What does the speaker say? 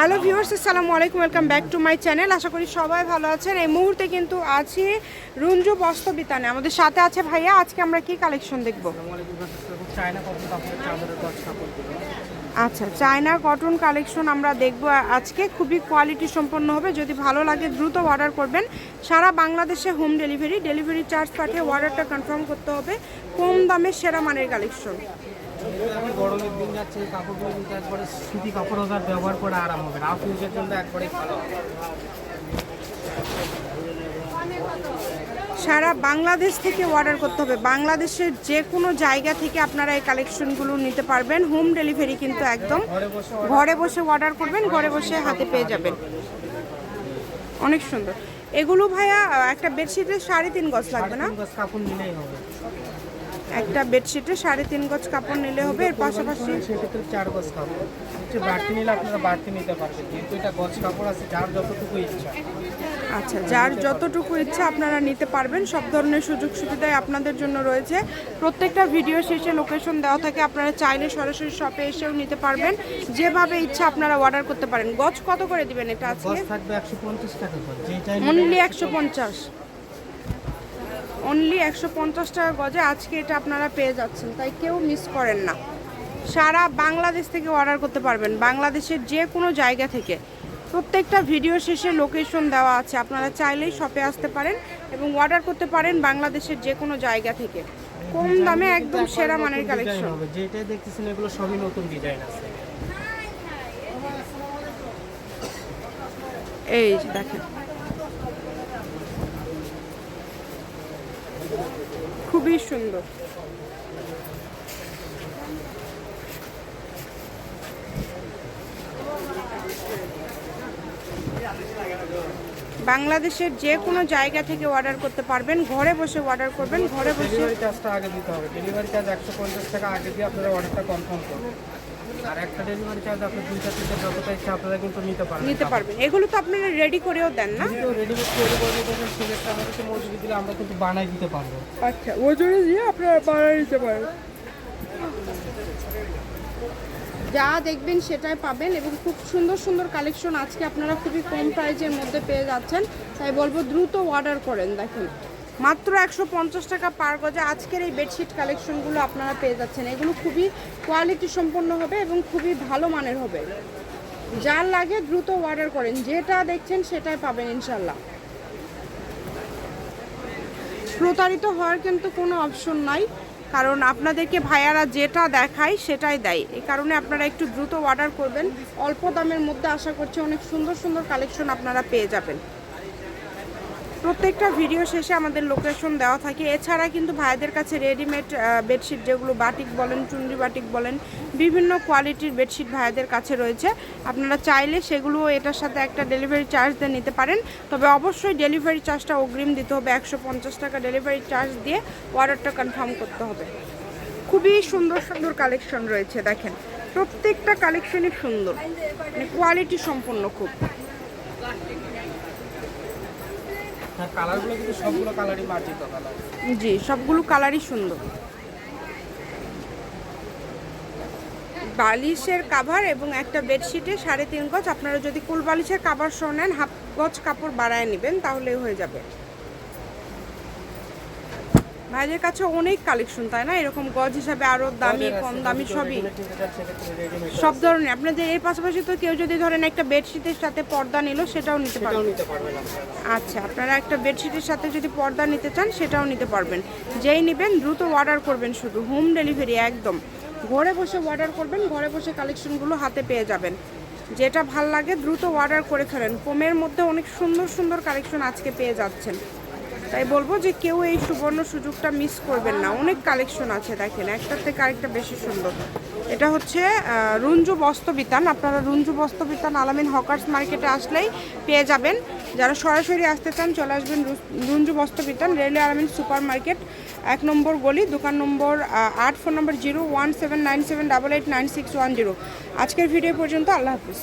Hello viewers আসসালামু আলাইকুম welcome back to my channel আশা করি সবাই ভালো আছেন। এই মুহূর্তে কিন্তু আছি রুঞ্জু বস্ত্র বস্ত্রবিতানে। আমাদের সাথে আছে ভাইয়া। আজকে আমরা কি কালেকশন দেখব? আচ্ছা চায়না কটন কালেকশন আমরা দেখব আজকে। খুবই কোয়ালিটি সম্পন্ন হবে। যদি ভালো লাগে দ্রুত অর্ডার করবেন। সারা বাংলাদেশে হোম ডেলিভারি ডেলিভারি চার্জ পাঠিয়ে অর্ডারটা কনফার্ম করতে হবে। কম দামে সেরা মানের কালেকশন গরমের দিন যাচ্ছে এই কাপড়গুলো কিন্তু একবারে সুতি কাপড় হবে ব্যবহার করে আরাম হবে রাফ ইউজের জন্য একবারেই ভালো সারা বাংলাদেশ থেকে অর্ডার করতে হবে। বাংলাদেশের যে কোনো জায়গা থেকে আপনারা এই কালেকশনগুলো নিতে পারবেন। হোম ডেলিভারি কিন্তু একদম ঘরে বসে অর্ডার করবেন ঘরে বসে হাতে পেয়ে যাবেন। অনেক সুন্দর। এগুলো ভাইয়া একটা বেডশিটে সাড়ে তিন গজ লাগবে না? কাপড় নিলেই হবে। একটা বেডশিটে সাড়ে তিন গজ কাপড় নিলে হবে এর পাশাপাশি সেক্ষেত্রে চার গজ কাপড়। হচ্ছে বাড়তি নিলে আপনারা বাড়তি নিতে পারবেন যেহেতু এটা গজ কাপড় আছে যার যতটুকু ইচ্ছা। আচ্ছা যার যতটুকু ইচ্ছা আপনারা নিতে পারবেন সব ধরনের সুযোগ সুবিধাই আপনাদের জন্য রয়েছে। প্রত্যেকটা ভিডিও শেষে লোকেশন দেওয়া থাকে আপনারা চাইলে সরাসরি শপে এসেও নিতে পারবেন। যেভাবে ইচ্ছা আপনারা অর্ডার করতে পারেন। গজ কত করে দিবেন এটা আজকে? থাকবে একশো পঞ্চাশ টাকা অনলি একশো পঞ্চাশ। অনলি একশো পঞ্চাশ টাকা গজে আজকে এটা আপনারা পেয়ে যাচ্ছেন। তাই কেউ মিস করেন না। সারা বাংলাদেশ থেকে অর্ডার করতে পারবেন। বাংলাদেশের যে কোনো জায়গা থেকে। প্রত্যেকটা ভিডিও শেষে লোকেশন দেওয়া আছে। আপনারা চাইলেই শপে আসতে পারেন এবং অর্ডার করতে পারেন বাংলাদেশের যে কোনো জায়গা থেকে। কম দামে একদম সেরা মানের কালেকশন যেটাই দেখতেছেন এগুলো সবই নতুন ডিজাইন আছে। এই দেখেন। খুবই সুন্দর। বাংলাদেশের যে কোনো জায়গা থেকে অর্ডার করতে পারবেন, ঘরে বসে অর্ডার করবেন, ঘরে বসে ডেলিভারি চার্জটা আগে দিতে হবে। ডেলিভারি চার্জ একশো পঞ্চাশ টাকা আগে দিয়ে আপনারা অর্ডারটা কনফার্ম করবেন। আর একটা ডেলিভারি চার্জ আপনার দুইটা তিনটা যতটা ইচ্ছা আপনারা কিন্তু নিতে পারবেন। নিতে পারবেন। এগুলো তো আপনারা রেডি করেও দেন না? কেউ করে দেবেন সেক্ষেত্রে আমাদেরকে মজুরি দিলে আমরা কিন্তু বানাই দিতে পারব। আচ্ছা দিয়ে আপনারা নিতে পারেন। যা দেখবেন সেটাই পাবেন এবং খুব সুন্দর সুন্দর কালেকশন আজকে আপনারা খুবই কম প্রাইজের মধ্যে পেয়ে যাচ্ছেন। তাই বলব দ্রুত অর্ডার করেন দেখুন। মাত্র একশো পঞ্চাশ টাকা পার গজে আজকের এই বেডশিট কালেকশনগুলো আপনারা পেয়ে যাচ্ছেন। এগুলো খুবই কোয়ালিটি সম্পন্ন হবে এবং খুবই ভালো মানের হবে। যার লাগে দ্রুত অর্ডার করেন। যেটা দেখছেন সেটাই পাবেন ইনশাল্লাহ প্রতারিত হওয়ার কিন্তু কোনো অপশন নাই। কারণ আপনাদেরকে ভাইয়ারা যেটা দেখায় সেটাই দেয়। এই কারণে আপনারা একটু দ্রুত অর্ডার করবেন। অল্প দামের মধ্যে আশা করছি অনেক সুন্দর সুন্দর কালেকশন আপনারা পেয়ে যাবেন। প্রত্যেকটা ভিডিও শেষে আমাদের লোকেশন দেওয়া থাকে। এছাড়া কিন্তু ভাইদের কাছে রেডিমেড বেডশিট যেগুলো বাটিক বলেন, চুনরি বাটিক বলেন, বিভিন্ন কোয়ালিটির বেডশিট ভাইদের কাছে রয়েছে। আপনারা চাইলে সেগুলো এটার সাথে একটা ডেলিভারি চার্জ দিয়ে নিতে পারেন। তবে অবশ্যই ডেলিভারি চার্জটা অগ্রিম দিতে হবে। একশো পঞ্চাশ টাকা ডেলিভারি চার্জ দিয়ে অর্ডারটা কনফার্ম করতে হবে। খুবই সুন্দর সুন্দর কালেকশন রয়েছে, দেখেন। প্রত্যেকটা কালেকশনই সুন্দর। মানে কোয়ালিটি সম্পন্ন খুব। কালার জি, সবগুলো কালারই সুন্দর। বালিশের কাভার এবং একটা বেডশিটে সাড়ে তিন গজ। আপনারা যদি কুল বালিশের কাভার সহ নেন হাফ গজ কাপড় বাড়ায় নেবেন তাহলে হয়ে যাবে। ভাইদের কাছে অনেক কালেকশন তাই না? এরকম গজ হিসাবে আরও দামি কম দামি সবই। সব ধরনের। আপনাদের এর পাশাপাশি তো কেউ যদি ধরেন একটা বেডশিটের সাথে পর্দা নিল সেটাও নিতে পারবেন। আচ্ছা আপনারা একটা বেডশিটের সাথে যদি পর্দা নিতে চান সেটাও নিতে পারবেন। যেই নেবেন দ্রুত অর্ডার করবেন শুধু হোম ডেলিভারি একদম। ঘরে বসে অর্ডার করবেন ঘরে বসে কালেকশনগুলো হাতে পেয়ে যাবেন। যেটা ভালো লাগে দ্রুত অর্ডার করে ফেলেন। কমের মধ্যে অনেক সুন্দর সুন্দর কালেকশন আজকে পেয়ে যাচ্ছেন। তাই বলব যে কেউ এই সুবর্ণ সুযোগটা মিস করবেন না। অনেক কালেকশন আছে দেখেন, একটার থেকে আরেকটা বেশি সুন্দর। এটা হচ্ছে রুঞ্জু বস্ত্রবিতান। আপনারা রুঞ্জু বস্ত্রবিতান আলামিন হকার্স মার্কেটে আসলেই পেয়ে যাবেন। যারা সরাসরি আসতে চান, চলে আসবেন Runju Bastrabitan, railway Alamin super market এক নম্বর গলি, দোকান নম্বর আট, phone number zero, one seven nine seven double eight nine six one zero. আজকের ভিডিও পর্যন্ত আল্লাহ হাফিজ।